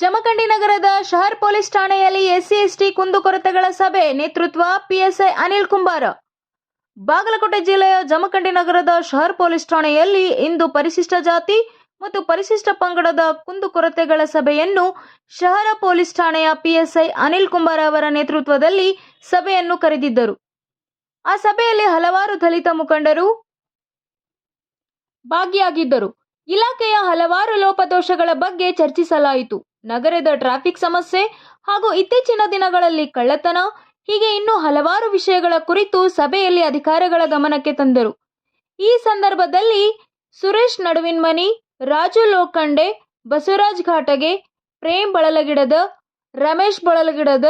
ಜಮಖಂಡಿ ನಗರದ ಶಹರ್ ಪೊಲೀಸ್ ಠಾಣೆಯಲ್ಲಿ ಎಸ್ಸಿ, ಎಸ್ಟಿ ಕುಂದುಕೊರತೆಗಳ ಸಭೆ ನೇತೃತ್ವ ಪಿಎಸ್ಐ ಅನಿಲ್ ಕುಂಬಾರ. ಬಾಗಲಕೋಟೆ ಜಿಲ್ಲೆಯ ಜಮಖಂಡಿ ನಗರದ ಶಹರ್ ಪೊಲೀಸ್ ಠಾಣೆಯಲ್ಲಿ ಇಂದು ಪರಿಶಿಷ್ಟ ಜಾತಿ ಮತ್ತು ಪರಿಶಿಷ್ಟ ಪಂಗಡದ ಕುಂದುಕೊರತೆಗಳ ಸಭೆಯನ್ನು ಶಹರ ಪೊಲೀಸ್ ಠಾಣೆಯ ಪಿಎಸ್ಐ ಅನಿಲ್ ಕುಂಬಾರ ಅವರ ನೇತೃತ್ವದಲ್ಲಿ ಸಭೆಯನ್ನು ಕರೆದಿದ್ದರು. ಆ ಸಭೆಯಲ್ಲಿ ಹಲವಾರು ದಲಿತ ಮುಖಂಡರು ಭಾಗಿಯಾಗಿದ್ದರು. ಇಲಾಖೆಯ ಹಲವಾರು ಲೋಪದೋಷಗಳ ಬಗ್ಗೆ ಚರ್ಚಿಸಲಾಯಿತು. ನಗರದ ಟ್ರಾಫಿಕ್ ಸಮಸ್ಯೆ ಹಾಗೂ ಇತ್ತೀಚಿನ ದಿನಗಳಲ್ಲಿ ಕಳ್ಳತನ, ಹೀಗೆ ಇನ್ನೂ ಹಲವಾರು ವಿಷಯಗಳ ಕುರಿತು ಸಭೆಯಲ್ಲಿ ಅಧಿಕಾರಿಗಳ ಗಮನಕ್ಕೆ ತಂದರು. ಈ ಸಂದರ್ಭದಲ್ಲಿ ಸುರೇಶ್ ನಡುವಿನ್ಮನಿ, ರಾಜು ಲೋಖಂಡೆ, ಬಸವರಾಜ್ ಘಾಟಗೆ, ಪ್ರೇಮ್ ಬಳಲಗಿಡದ, ರಮೇಶ್ ಬಳಲಗಿಡದ,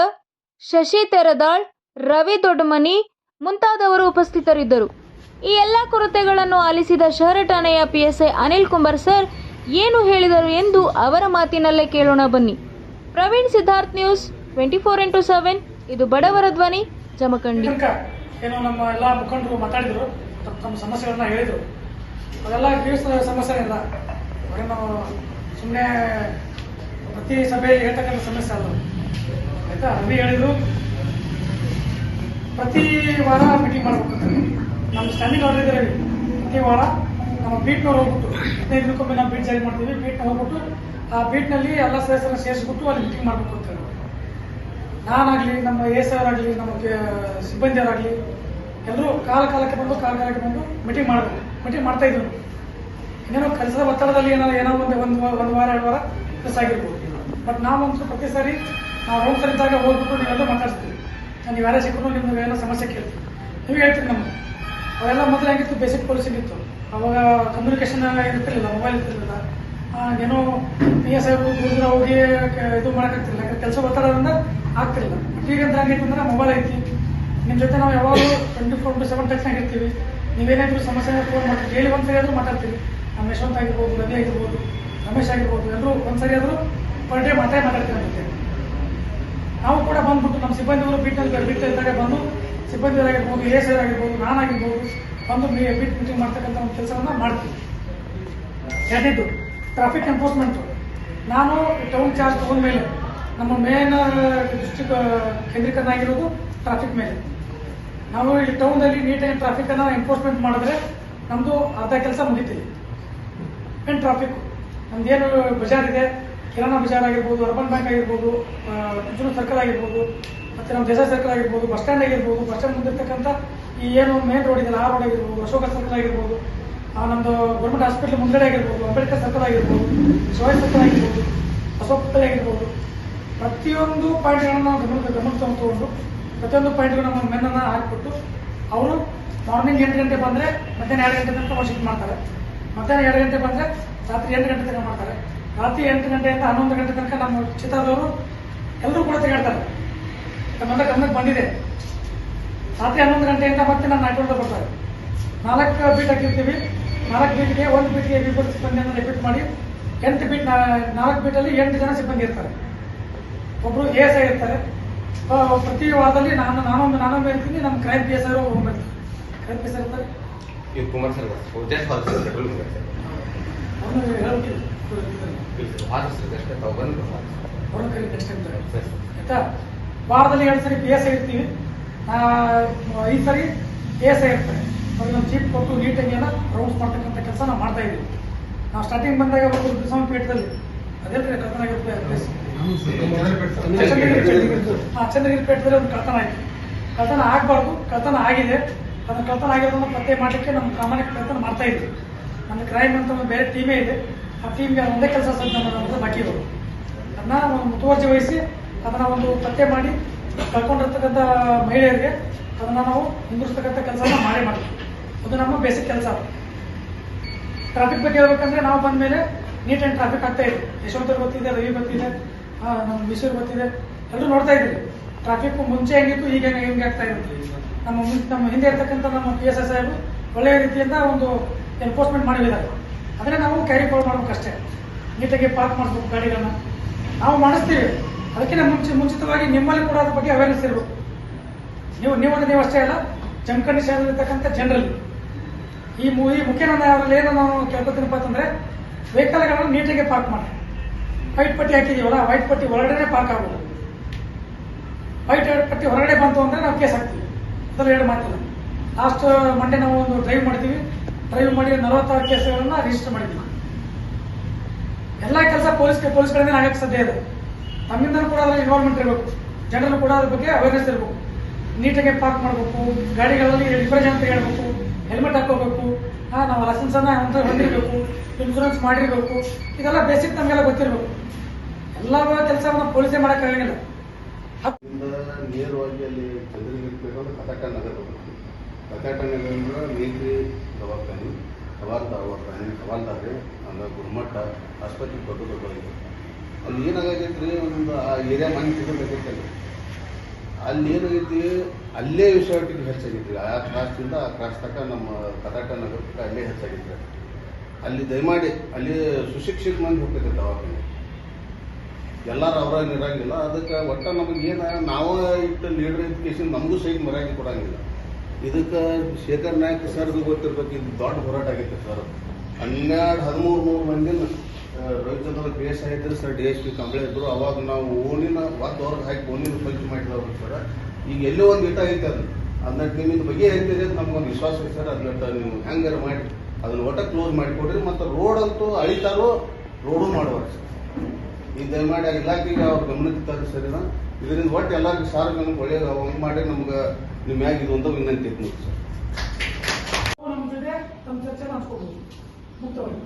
ಶಶಿ ತೆರದಾಳ್, ರವಿ ದೊಡ್ಡಮನಿ ಮುಂತಾದವರು ಉಪಸ್ಥಿತರಿದ್ದರು. ಈ ಎಲ್ಲ ಕೊರತೆಗಳನ್ನು ಆಲಿಸಿದ ಶಹರ ಠಾಣೆಯ ಪಿಎಸ್ಐ ಅನಿಲ್ ಕುಮಾರ್ ಸರ್ ಏನು ಹೇಳಿದರು ಎಂದು ಅವರ ಮಾತಿನಲ್ಲೇ ಕೇಳೋಣ ಬನ್ನಿ. Praveen Siddharth news twenty four into seven. ಇದು ಬಡವರ ಧ್ವನಿ, ಜಮಖಂಡಿ. ಏನೋ ನಮ್ಮ ಎಲ್ಲ ಮುಖಂಡರು ಮಾತಾಡಿದ್ರು, ತಮ್ಮ ತಮ್ಮ ಸಮಸ್ಯೆಗಳನ್ನ ಹೇಳಿದ್ರು. ಅದೆಲ್ಲ ತೀವ್ರ ಸಮಸ್ಯೆ ಇಲ್ಲ. ಅವರೇನು ಸುಮ್ಮನೆ ಪ್ರತಿ ಸಭೆಯಲ್ಲಿ ಹೇಳ್ತಕ್ಕಂಥ ಸಮಸ್ಯೆ ಅಲ್ಲ ಆಯ್ತಾ? ರವಿ ಹೇಳಿದ್ರು, ಪ್ರತಿ ವಾರ ಮೀಟಿಂಗ್ ಮಾಡ್ಬೇಕು ನಮ್ಮ ಸ್ಟ್ಯಾಂಡಿಂಗ್ ಆರ್ಡರ್ ಇದೆ ರವಿ. ಪ್ರತಿ ವಾರ ನಮ್ಮ ಬೀಟ್ನವ್ರು ಹೋಗ್ಬಿಟ್ಟು ಹದಿನೈದು ದಿನಕ್ಕೊಮ್ಮೆ ನಾವು ಬೀಟ್ ಜಾರಿ ಮಾಡ್ತೀವಿ, ಬೀಟ್ನ ಹೋಗ್ಬಿಟ್ಟು, ಆ ಬೀಟ್ನಲ್ಲಿ ಎಲ್ಲ ಸದಸ್ಯರನ್ನ ಸೇರಿಸ್ಬಿಟ್ಟು ಅಲ್ಲಿ ಮೀಟಿಂಗ್ ಮಾಡ್ಬೇಕು ಅಂತ ಹೇಳಿ. ನಾನಾಗ್ಲಿ, ನಮ್ಮ ಎ ಆಗ್ಲಿ ನಮ್ಮ ಸಿಬ್ಬಂದಿ ಸಿಬ್ಬಂದಿಯವರಾಗ್ಲಿ ಎಲ್ಲರೂ ಕಾಲ ಕಾಲಕ್ಕೆ ಬಂದು, ಕಾಲ ಕಾಲಕ್ಕೆ ಬಂದು ಮೀಟಿಂಗ್ ಮಾಡಬೇಕು. ಮೀಟಿಂಗ್ ಮಾಡ್ತಾ ಇದ್ರು. ಇನ್ನೇನೋ ಕೆಲಸದ ಒತ್ತಡದಲ್ಲಿ ಏನೋ ಏನೋ ಒಂದು ಒಂದು ಒಂದು ವಾರ, ಎರಡು ವಾರ ಕೆಲಸ ಆಗಿರ್ಬೋದು. ಬಟ್ ನಾವಂತೂ ಪ್ರತಿ ಸಾರಿ ನಾವು ಸರಿದಾಗ ಹೋಗ್ಬಿಟ್ಟು ನೀವೆಲ್ಲ ಮಾತಾಡ್ತೀವಿ ನೀವು ಯಾರೇ ಸಿಕ್ಕರು ನಿಮ್ಗೆ ಏನೋ ಸಮಸ್ಯೆ ಕೇಳ್ತೀವಿ ನೀವು ಹೇಳ್ತೀವಿ ನಮ್ಗೆ. ಅವೆಲ್ಲ ಮೊದಲು ಹೆಂಗಿತ್ತು ಬೇಸಿಕ್ ಪೊಲೀಸಿಂಗ್ ಇತ್ತು ಅವಾಗ ಕಮ್ಯುನಿಕೇಶನ್ ಇರ್ತಿರ್ಲಿಲ್ಲ ಮೊಬೈಲ್ ಇರ್ತಿರ್ಲಿಲ್ಲ. ಏನೋ ಪಿ ಎಸ್ ಐ ಗುರುದ್ರ ಹೋಗಿ ಇದು ಮಾಡೋಕ್ಕಾಗ್ತಿಲ್ಲ ಕೆಲಸ ಒತ್ತಡದಿಂದ ಆಗ್ತಿರ್ಲಿಲ್ಲ. ಬಟ್ ಈಗ ಅಂದ್ರೆ ಹಂಗೈತೆ ಅಂದ್ರೆ ಮೊಬೈಲ್ ಐತಿ. ನಿಮ್ಮ ಜೊತೆ ನಾವು ಯಾವಾಗಲೂ ಟ್ವೆಂಟಿ ಫೋರ್ ಟು ಸೆವೆನ್ ಟಚ್ನಾಗ ಇರ್ತೀವಿ. ನೀವೇನಾದ್ರೂ ಸಮಸ್ಯೆ ಫೋನ್ ಮಾಡ್ತೀವಿ. ಡೈಲಿ ಒಂದು ಸರಿ ಆದರೂ ಮಾತಾಡ್ತೀವಿ. ನಮ್ಮ ಯಶವಂತ ಆಗಿರ್ಬೋದು, ರವಿ ಆಗಿರ್ಬೋದು, ರಮೇಶ್ ಆಗಿರ್ಬೋದು, ಎಲ್ಲರೂ ಒಂದು ಸರಿ ಆದರೂ ಪರ್ ಡೇ ಮಾತಾಡಿ ಮಾತಾಡ್ತೀವಿ ನಾವು ಕೂಡ ಬಂದ್ಬಿಟ್ಟು ನಮ್ಮ ಸಿಬ್ಬಂದಿಗಳು ಬೀಟ್ನಲ್ಲಿ ಬೀಟ್ ಇದ್ದಾಗ ಬಂದು ಸಿಬ್ಬಂದಿಯವರಾಗಿರ್ಬೋದು ಎ ಎಸ್ ಆಗಿರ್ಬೋದು, ನಾನಾಗಿರ್ಬೋದು ಬಂದು ಮೀ ಬೀಟ್ ಮೀಟಿಂಗ್ ಮಾಡ್ತಕ್ಕಂಥ ಒಂದು ಕೆಲಸವನ್ನ ಮಾಡ್ತೀವಿ. ಎರಡನೇದು ಟ್ರಾಫಿಕ್ ಎನ್ಫೋರ್ಸ್ಮೆಂಟ್ ನಾನು ಟೌನ್ ಚಾರ್ಜ್ ತಗೊಂಡ ಮೇಲೆ ನಮ್ಮ ಮೇನ್ ಡಿಸ್ಟ್ರಿಕ್ಟ್ ಕೇಂದ್ರೀಕರಣ ಆಗಿರೋದು ಟ್ರಾಫಿಕ್ ಮೇಲೆ. ನಾವು ಈ ಟೌನಲ್ಲಿ ನೀಟಾಗಿ ಟ್ರಾಫಿಕನ್ನು ಎನ್ಫೋರ್ಸ್ಮೆಂಟ್ ಮಾಡಿದ್ರೆ ನಮ್ಮದು ಅರ್ಧ ಕೆಲಸ ಮುಗಿತೀವಿ ಏನ್ ಟ್ರಾಫಿಕ್ ನಮ್ದೇನು ಬಜಾರ್ ಇದೆ ಕಿರಾಣ ಬಜಾರ್ ಆಗಿರ್ಬೋದು ಅರ್ಬನ್ ಬ್ಯಾಂಕ್ ಆಗಿರ್ಬೋದು ಜೂನು ಸರ್ಕಲ್ ಆಗಿರ್ಬೋದು, ಮತ್ತು ನಮ್ಮ ದೇಶ ಸರ್ಕಲ್ ಆಗಿರ್ಬೋದು ಬಸ್ ಸ್ಟ್ಯಾಂಡ್ ಆಗಿರ್ಬೋದು ಬಸ್ ಸ್ಟ್ಯಾಂಡ್ ಮುಂದಿರ್ತಕ್ಕಂಥ ಈ ಏನು ಮೇನ್ ರೋಡ್ ಇದೆ ಆ ರೋಡ್ ಆಗಿರ್ಬೋದು ಅಶೋಕ ಸರ್ಕಲ್ ಆಗಿರ್ಬೋದು ಆ, ನಮ್ದು ಗೌರ್ಮೆಂಟ್ ಹಾಸ್ಪಿಟಲ್ ಮುಂದಡೆ ಆಗಿರ್ಬೋದು ಅಂಬೇಡ್ಕರ್ ಸರ್ಕಲ್ ಆಗಿರ್ಬೋದು ಶಿವಾಜಿ ಸರ್ಕಲ್ ಆಗಿರ್ಬೋದು ಅಶೋಕ್ ಆಗಿರ್ಬೋದು ಪ್ರತಿಯೊಂದು ಪಾಯಿಂಟ್ಗಳನ್ನು ನಾವು ಗಮನ ಗಮನ ತಗೊಂಡು ಪ್ರತಿಯೊಂದು ಪಾಯಿಂಟ್ಗೂ ನಮ್ಮ ಮೆನ್ನನ್ನು ಹಾಕಿಬಿಟ್ಟು ಅವರು ಮಾರ್ನಿಂಗ್ ಎಂಟು ಗಂಟೆ ಬಂದರೆ ಮಧ್ಯಾಹ್ನ ಎರಡು ಗಂಟೆ ತನಕ ವರ್ಷಿಟ್ ಮಾಡ್ತಾರೆ. ಮಧ್ಯಾಹ್ನ ಎರಡು ಗಂಟೆ ಬಂದರೆ ರಾತ್ರಿ ಎಂಟು ಗಂಟೆ ತನಕ ಮಾಡ್ತಾರೆ. ರಾತ್ರಿ ಎಂಟು ಗಂಟೆಯಿಂದ ಹನ್ನೊಂದು ಗಂಟೆ ತನಕ ನಮ್ಮ ಚಿತ್ರದವರು ಎಲ್ಲರೂ ಕೂಡ ತೆಗೆಡ್ತಾರೆ ನಮ್ಮೆಲ್ಲ ಗಮನಕ್ಕೆ ಬಂದಿದೆ. ರಾತ್ರಿ ಹನ್ನೊಂದು ಗಂಟೆಯಿಂದ ಮತ್ತೆ ನಾನು ನೈಟ್ ಹೊಡೆದು ಬರ್ತಾರೆ ನಾಲ್ಕು ಬೀಟ್ ಹಾಕಿರ್ತೀವಿ ನಾಲ್ಕು ಬೀಟ್ಗೆ ಒಂದು ಬೀಟ್ಗೆ ಇಬ್ಬರು ಸಿಬ್ಬಂದಿಯನ್ನು ರಿಪೀಟ್ ಮಾಡಿ ಎಂಟು ಬೀಟ್ ನಾಲ್ಕು ಬೀಟಲ್ಲಿ ಎಂಟು ಜನ ಸಿಬ್ಬಂದಿ ಇರ್ತಾರೆ. ಒಬ್ಬರು ಎ ಎಸ್ ಐ ಇರ್ತಾರೆ ಪ್ರತಿ ವಾರದಲ್ಲಿ ನಾನು ನಾನೊಂದು ನಾನೊಮ್ಮೆ ಇರ್ತೀನಿ ನಮ್ಮ ಕ್ರೈಮ್ ಪಿ ಎಸ್ ಆರು ಇರ್ತಾರೆ. ಕ್ರೈಮ್ ಪಿ ಎಸ್ ಆರ್ ಇರ್ತಾರೆ. ಕುಮಾರ್ ಸರ್ ವಾರದಲ್ಲಿ ಎರಡು ಸರಿ ಪಿ ಎಸ್ ಐ ಇರ್ತೀವಿ. ಐದು ಸರಿ ಇರ್ತಾರೆ ಅವ್ರಿಗೆ ನಮ್ಮ ಚೀಪ್ ಕೊಟ್ಟು ನೀಟಾಗಿ ಎಲ್ಲ ರೌಂಡ್ಸ್ ಮಾಡ್ತಕ್ಕಂಥ ಕೆಲಸ ನಾವು ಮಾಡ್ತಾ ಇದ್ದೀವಿ. ನಾವು ಸ್ಟಾರ್ಟಿಂಗ್ ಬಂದಾಗ ಒಂದು ಬಿಸವನ್ ಪೇಟದಲ್ಲಿ ಅದೇ ಕಳ್ತನ ಆಗಿರುತ್ತೆ ಪ್ಲೇಸ್ ಹಾಂ ಚಂದ್ರಗಿರಿ ಪೇಟದಲ್ಲಿ ಒಂದು ಕಳ್ತನ ಆಯಿತು. ಕಳ್ತನ ಆಗಬಾರ್ದು ಕಳ್ತನ ಆಗಿದೆ. ಅದನ್ನು ಕಳ್ತನ ಆಗಿರೋದನ್ನು ಪತ್ತೆ ಮಾಡಲಿಕ್ಕೆ ನಮ್ಮ ಪ್ರಾಮಾಣಿಕ ಪ್ರಯತ್ನ ಮಾಡ್ತಾ ಇದ್ವಿ ನಮ್ಮ ಕ್ರೈಮ್ ಅಂತ ಒಂದು ಬೇರೆ ಟೀಮೇ ಇದೆ. ಆ ಟೀಮ್ಗೆ ಒಂದೇ ಕೆಲಸ ನಮ್ಮದು ಬಾಕಿ ಇರೋದು. ಅದನ್ನ ಒಂದು ಮುತುವರ್ಜಿ ವಹಿಸಿ ಅದನ್ನ ಒಂದು ಪತ್ತೆ ಮಾಡಿ ಕಳ್ಕೊಂಡಿರ್ತಕ್ಕಂಥ ಮಹಿಳೆಯರಿಗೆ ಅದನ್ನ ನಾವು ಹಿಂದಿರ್ತಕ್ಕಂಥ ಕೆಲಸನ ಮಾಡೇ ಮಾಡ್ತೀವಿ. ಅದು ನಮ್ಮ ಬೇಸಿಕ್ ಕೆಲಸ. ಟ್ರಾಫಿಕ್ ಬಗ್ಗೆ ಹೇಳ್ಬೇಕಂದ್ರೆ ನಾವು ಬಂದ ಮೇಲೆ ನೀಟ್ ಆ್ಯಂಡ್ ಟ್ರಾಫಿಕ್ ಆಗ್ತಾ ಇದೆ. ಯಶವಂತರು ಗೊತ್ತಿದೆ ರವಿ ಗೊತ್ತಿದೆ ನಮ್ಮ ಮೈಸೂರು ಗೊತ್ತಿದೆ ಎಲ್ಲರೂ ನೋಡ್ತಾ ಇದ್ದೀವಿ. ಟ್ರಾಫಿಕ್ ಮುಂಚೆ ಹೆಂಗಿತ್ತು, ಈಗ ಹೆಂಗೆ ಆಗ್ತಾ ಇರುತ್ತೆ ನಮ್ಮ ನಮ್ಮ ಹಿಂದೆ ಇರ್ತಕ್ಕಂಥ ನಮ್ಮ ಪಿ ಎಸ್ ಎಸ್ ಸಾಹೇಬರು ಒಳ್ಳೆಯ ರೀತಿಯಿಂದ ಒಂದು ಎನ್ಫೋರ್ಸ್ಮೆಂಟ್ ಮಾಡಿದ್ದಾರೆ. ಅದನ್ನೇ ನಾವು ಕ್ಯಾರಿ ಫಾರ್ವರ್ಡ್ ಮಾಡ್ಬೇಕಷ್ಟೇ. ನೀಟಾಗಿ ಪಾರ್ಕ್ ಮಾಡ್ಬೇಕು ಗಾಡಿಗಳನ್ನ. ನಾವು ಮಾಡಿಸ್ತೀವಿ. ಅದಕ್ಕಿಂತ ಮುಂಚೆ ಮುಂಚಿತವಾಗಿ ನಿಮ್ಮಲ್ಲಿ ಕೂಡ ಅದ್ರ ಬಗ್ಗೆ ಅವೇರ್ನೆಸ್ ಇರಬೇಕು. ನೀವು ನೀವು ನೀವು ಅಷ್ಟೇ ಅಲ್ಲ ಜಮಖಂಡಿ ಶಾಲೆಯಲ್ಲಿರ್ತಕ್ಕಂಥ ಜನರಲ್ಲಿ. ಈ ಮೂ ಈ ಮುಖ್ಯ ನನ್ನ ಅವರಲ್ಲಿ ಏನು ನಾನು ಕೇಳ್ಕೊತೀನಪ್ಪ ಅಂತಂದ್ರೆ ವೆಹಿಕಲ್ಗಳನ್ನು ನೀಟಾಗಿ ಪಾರ್ಕ್ ಮಾಡಿ. ವೈಟ್ ಪಟ್ಟಿ ಹಾಕಿದೀವಲ್ಲ ವೈಟ್ ಪಟ್ಟಿ ಹೊರಗಡೆ ಪಾರ್ಕ್ ಆಗ್ಬೋದು. ವೈಟ್ ಪಟ್ಟಿ ಹೊರಗಡೆ ಬಂತು ಅಂದ್ರೆ ನಾವು ಕೇಸ್ ಹಾಕ್ತೀವಿ. ಅದರಲ್ಲಿ ಎರಡು ಮಾಡ್ತೀವಿ ಲಾಸ್ಟ್ ಮಂಡೆ ನಾವು ಒಂದು ಡ್ರೈವ್ ಮಾಡ್ತೀವಿ ಡ್ರೈವ್ ಮಾಡಿ ನಲವತ್ತಾರು ಕೇಸ್ಗಳನ್ನ ರಿಜಿಸ್ಟರ್ ಮಾಡಿದ್ದೀವಿ. ಎಲ್ಲ ಕೆಲಸ ಪೊಲೀಸ್ ಪೊಲೀಸ್ ಕಡೆಯಿಂದ ಆಗಕ್ಕೆ ಸಾಧ್ಯ ಇದೆ. ನಮ್ಮಿಂದ ಕೂಡ ಅದರ ಇನ್ವಾಲ್ವ್ಮೆಂಟ್ ಇರಬೇಕು. ಜನರು ಕೂಡ ಅದ್ರ ಬಗ್ಗೆ ಅವೇರ್ನೆಸ್ ಇರಬೇಕು. ನೀಟಾಗಿ ಪಾರ್ಕ್ ಮಾಡಬೇಕು, ಗಾಡಿಗಳಲ್ಲಿ ರಿಫ್ರೆಶ್ ಅಂತ ಹೇಳ್ಬೇಕು ಹೆಲ್ಮೆಟ್ ಹಾಕೋಬೇಕು ಹಾಂ, ನಾವು ಲೈಸೆನ್ಸ್ ಅನ್ನ ಅಂತ ಹೊಂದಿರಬೇಕು ಇನ್ಶೂರೆನ್ಸ್ ಮಾಡಿರಬೇಕು, ಇದೆಲ್ಲ ಬೇಸಿಕ್ ನಮಗೆಲ್ಲ ಗೊತ್ತಿರಬೇಕು. ಎಲ್ಲ ಕೆಲಸವನ್ನ ಪೊಲೀಸೇ ಮಾಡೋಕ್ಕಾಗಂಗಿಲ್ಲ ನೇರವಾಗಿ ಅಲ್ಲಿ ಚಂದ್ರಗಿರಿ ಕಟಕ ನಗರ ಬರುತ್ತೆ ಕಟಕ ನಗರ ಅಂದ್ರೆ ಮೇಲ್ರಿ ದವಾಖಾನೆ ದವಾಖಾನೆ ಆಸ್ಪತ್ರೆ ದೊಡ್ಡ ದೊಡ್ಡ ಅಲ್ಲಿ ಏನಾಗೈತೆ ಒಂದು ಆ ಏರಿಯಾ ಮನೆ ಸಿಗಬೇಕೈತೆ ಅಲ್ಲಿ ಏನಾಗೈತಿ, ಅಲ್ಲೇ ವಿಷಯಕ್ಕೆ ಹೆಚ್ಚಾಗೈತಿ ಆ ಕ್ರಾಸ್ದಿಂದ ಆ ಕ್ರಾಸ್ ತಕ್ಕ ನಮ್ಮ ಕರ್ನಾಟಕ ನಗರಕ್ಕೆ ಅಲ್ಲೇ ಹೆಚ್ಚಾಗಿದ್ರು ಅಲ್ಲಿ ದಯಮಾಡಿ, ಅಲ್ಲಿ ಸುಶಿಕ್ಷಿತ ಮಂದಿ ಹೋಗ್ತೈತೆ ದವಾಖಾನೆ. ಎಲ್ಲರೂ ಅವರ ಇರಂಗಿಲ್ಲ ಅದಕ್ಕೆ ಒಟ್ಟು ನಮಗೆ ಏನು, ನಾವು ಇಟ್ಟು ಲೀಡರ್ ಎಜುಕೇಶನ್ ನಮಗೂ ಸಹಿತ ಮರ್ಯಾದೆ ಕೊಡಂಗಿಲ್ಲ. ಇದಕ್ಕೆ ಶೇಖರ್ ನಾಯಕ್ ಸರ್ದು ಗೊತ್ತಿರ್ಬೇಕು, ಇದು ದೊಡ್ಡ ಹೋರಾಟ ಆಗೈತೆ ಸರ್. ಹನ್ನೆರಡು, ಹದಿಮೂರು ಮೂರು ಮಂದಿನ Ravichandra P S sir D S P complaint ಇದ್ರು. ಅವಾಗ ನಾವು ಓಣಿನ ಒಂದು ಹಾಕಿ ಓಣಿನ ಸ್ವಚ್ಛ ಮಾಡಿದವ್ರು ಸರ್. ಈಗ ಎಲ್ಲೋ ಒಂದು ಇಟ ಐತೆ ಅದು. ಅದನ್ನ ನಿಮ್ಮಿಂದ ಬಗ್ಗೆ ಹೇಳ್ತೀರಿ ನಮ್ಗೊಂದು ವಿಶ್ವಾಸ ಐತೆ ಸರ್. ಅದನ್ನ ನೀವು ಹೆಂಗಾರ ಮಾಡಿ, ಅದನ್ನ ಒಟ್ಟ ಕ್ಲೋಸ್ ಮಾಡಿಕೊಡ್ರಿ. ಮತ್ತು ರೋಡ್ ಅಂತೂ ಅಳಿತಾರೋ ರೋಡು ಮಾಡುವ ಸರ್. ಈ ದಯಮಾಡಿ ಆ ಇಲಾಖೆಗೆ ಅವ್ರ ಗಮನಕ್ಕೆ ತರ್ರಿ ಸರಿನ ಇದರಿಂದ ಒಟ್ಟು ಎಲ್ಲರಿಗೂ ಸಾರ್ವಜನಿಕ ಒಳ್ಳೆಯ ಹಂಗೆ ಮಾಡಿ ನಮ್ಗೆ ನಿಮ್ಮ ಮ್ಯಾಗ ಇದು ಒಂದು ವಿನಂತಿ ಐತೆ ನೋಡಿ ಸರ್. ನಮ್ಮ ಮುಕ್ತವಾಗಿ.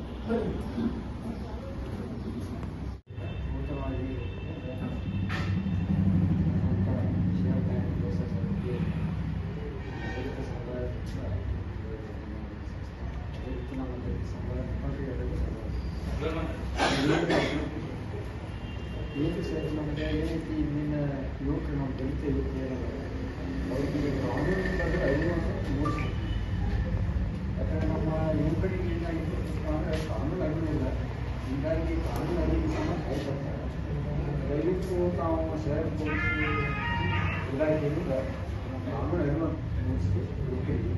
ಹೆಚ್ಚಿನ ದಲಿತ ಸಮುದಾಯ ಮುಖಂಡರಿಗೆ ಯುವಕ ನಮಗೆ ಏನೈತಿ ಇಲ್ಲಿನ ಯುವಕರು ನಮ್ಮ ದಲಿತ ಯುವಕರು ಏನಾದ್ರು ಅವ್ರಿಗೆ ಕಾನೂನು ಬಗ್ಗೆ ಅರಿವು ಮೂಡಿಸ್ಬೇಕು ಯಾಕಂದ್ರೆ ನಮ್ಮ ಯುವಕರಿಗೆ ಏನಾಗಿದೆ ಅಂದರೆ ಕಾನೂನು ಅರಿವು ಇಲ್ಲ ಹೀಗಾಗಿ ಕಾನೂನು ಅರಿವು ಸಹ ಕಾಯ್ತಾರೆ ದಯವಿಟ್ಟು ನಾವು ಶಹರ ಪೊಲೀಸ್ ಇಲಾಖೆಯಿಂದ ಕಾನೂನು ಅರಿವು ಮೂಡಿಸ್ಬೇಕು ಯುವಕರಿಗೆ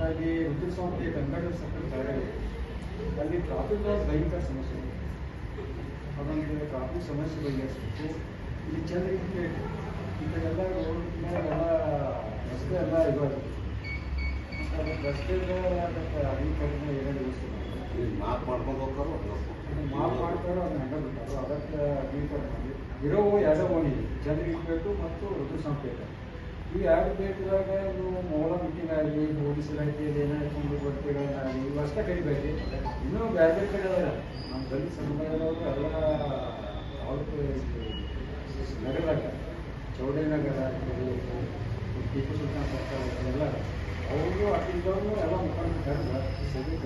ಮತ್ತಾಗಿ ಋತುಸ್ವಾಮಿ ಕನ್ನಡ ಸಕ್ಕರೆ ಜಾಗ ಇದೆ ಅಲ್ಲಿ ಟ್ರಾಫಿಕ್ ಭಯಂಕರ ಸಮಸ್ಯೆ. ಇದೆ ಅದೊಂದು ಟ್ರಾಫಿಕ್ ಸಮಸ್ಯೆ ಬಗೆಹರಿಸಬೇಕು ಇಲ್ಲಿ ಚಂದ್ರಗಿರಿ ಇದೆಲ್ಲ ರೋಡ್ ಎಲ್ಲ ರಸ್ತೆ ಎಲ್ಲ ಇರೋದು ರಸ್ತೆಗೆ ಅದಕ್ಕೆ ಅಧಿಕಾರಿನ ಏನೇನು ಈಗ ಮಾರ್ಕ್ ಮಾಡ್ಕೊಂಡು ಹೋಗ್ತಾರೋ ಮಾಫ್ ಮಾಡ್ತಾರೋ ಅದನ್ನ ಹಂಗೆ ಬಿಟ್ಟಾರೋ ಅದಕ್ಕೆ ಅಧಿಕಾರ ಮಾಡಿ ಇರೋ ಎರಡು ಓಣಿ ಚಂದ್ರಗಿರಿಪೇಟು ಮತ್ತು ಋತುಸಂಪೇಟೆ ಈ ಪೇಟದಾಗ ನೀವು ಮೋಳ ಮೀಟಿಂಗ್ ಆಗಲಿ ಪೊಲೀಸ್ ಇಲಾಖೆಯಲ್ಲಿ ಏನೋ ಇಟ್ಕೊಂಡು ಬಟ್ಟೆಗಳನ್ನಾಗಲಿ ಇವು ಅಷ್ಟೇ ಕರಿಬೇಕು ಇನ್ನೂ ಬೇರೆ ಬೇರೆ ಕಡೆ ನಮ್ಮ ದಲಿತ ಸಮುದಾಯದವರು ಎಲ್ಲ ಅವ್ರಿಗೆ ನಗರದಾಗ, ಚೌಡೇ ನಗರ ಟಿಪ್ಪು ಸುಲ್ತಾನ್ ಸರ್ಕಾರ ಎಲ್ಲ ಅವರು ಅಲ್ಲಿದ್ದವ್ರು ಎಲ್ಲ ಕರೆದ ಸರಿ